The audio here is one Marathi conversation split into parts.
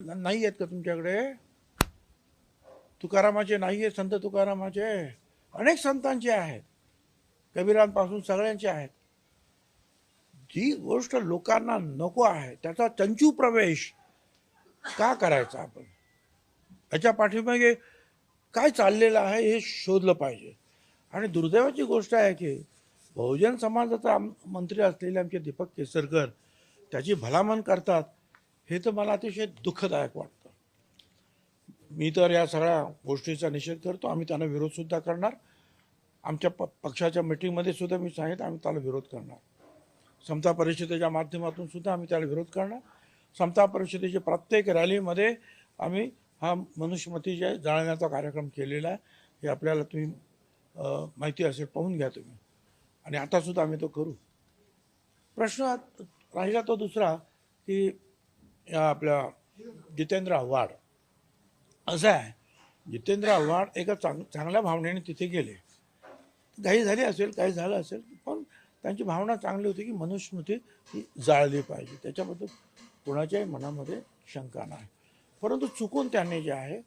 नाही आहेत का तुमच्याकडे? तुकारामाचे नाही आहेत संत तुकारामाचे. अनेक संतांचे आहेत. कबीरांपासून सगळ्यांचे आहेत. जी गोष्ट लोकांना नको आहे त्याचा चंचू प्रवेश का करायचा आपण? याच्या पाठीमागे काय चाललेलं आहे हे शोधलं पाहिजे. आणि दुर्दैवाची गोष्ट आहे की बहुजन समाजाचा मंत्री असलेले आमचे दीपक केसरकर त्याची भलामण करतात. हे तर मला अतिशय दुःखदायक वाटतं. मी तर या सगळ्या गोष्टीचा निषेध करतो. आम्ही त्यांना विरोधसुद्धा करणार. आमच्या प पक्षाच्या मिटिंगमध्ये सुद्धा मी सांगितलं आम्ही त्याला विरोध करणार. समता परिषदेच्या माध्यमातून सुद्धा आम्ही त्याला विरोध करणार. समता परिषदेच्या प्रत्येक रॅलीमध्ये आम्ही हा मनुष्यमती जे जाळण्याचा कार्यक्रम केलेला आहे. हे आपल्याला तुम्ही माहिती असेल पाहून घ्या तुम्ही. आणि आतासुद्धा आम्ही तो करू. प्रश्न राहिला तो दुसरा की आपल्या जितेंद्र आव्हाड. असं आहे जितेंद्र आव्हाड एका चांग चांगल्या भावनेने तिथे गेले. काही झाली असेल काही झालं असेल पण त्यांची भावना चांगली होती की मनुस्मृती ही जाळली पाहिजे. त्याच्याबद्दल कोणाच्याही मनामध्ये शंका नाही. परंतु चुकून त्यांनी जे आहे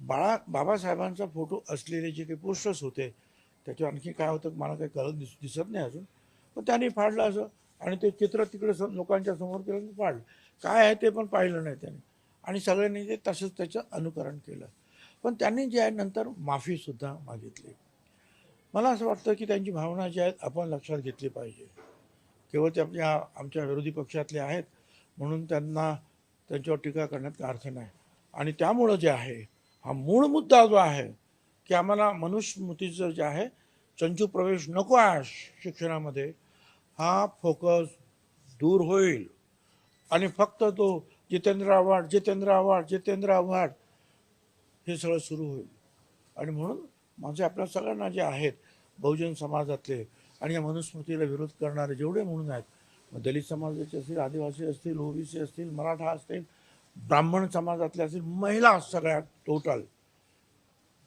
बाळा बाबासाहेबांचा फोटो असलेले जे काही पोस्टर्स होते त्याच्यावर आणखी काय होतं मला काही कळत दिस दिसत नाही अजून पण त्यांनी फाडलं असं. आणि ते चित्र तिकडे स- लोकांच्या समोर केलं आणि काय आहे ते पण पाहिलं नाही त्यांनी. आणि सगळ्यांनी ते तसंच त्याचं अनुकरण केलं. पण त्यांनी जे आहे नंतर माफीसुद्धा मागितली. मला असं वाटतं की त्यांची भावना जी आहेत आपण लक्षात घेतली पाहिजे. केवळ ते आपल्या आमच्या विरोधी पक्षातले आहेत म्हणून त्यांना त्यांच्यावर टीका करण्यात काही अर्थ नाही. आणि त्यामुळं जे आहे हा मूळ मुद्दा जो आहे की आम्हाला मनुस्मृतीचं जे आहे चंचू प्रवेश नको आहे शिक्षणामध्ये. हा फोकस दूर होईल. आणि फक्त तो जितेंद्र आव्हाड जितेंद्र आव्हाड जितेंद्र आव्हाड हे सगळं सुरू होईल. आणि म्हणून माझे आपल्या सगळ्यांना जे आहेत बहुजन समाजातले आणि या मनुस्मृतीला विरोध करणारे जेवढे म्हणून आहेत मग दलित समाजाचे असतील आदिवासी असतील ओबीसी असतील मराठा असतील ब्राह्मण समाजातले असतील महिला सगळ्या टोटल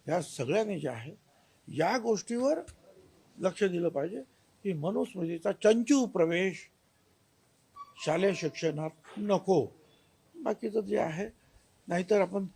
या सगळ्यांनी जे आहे या गोष्टीवर लक्ष दिलं पाहिजे. की मनुस्मृतीचा चंचू प्रवेश शालेय शिक्षणात नको. बाकीचं जे आहे नाहीतर आपण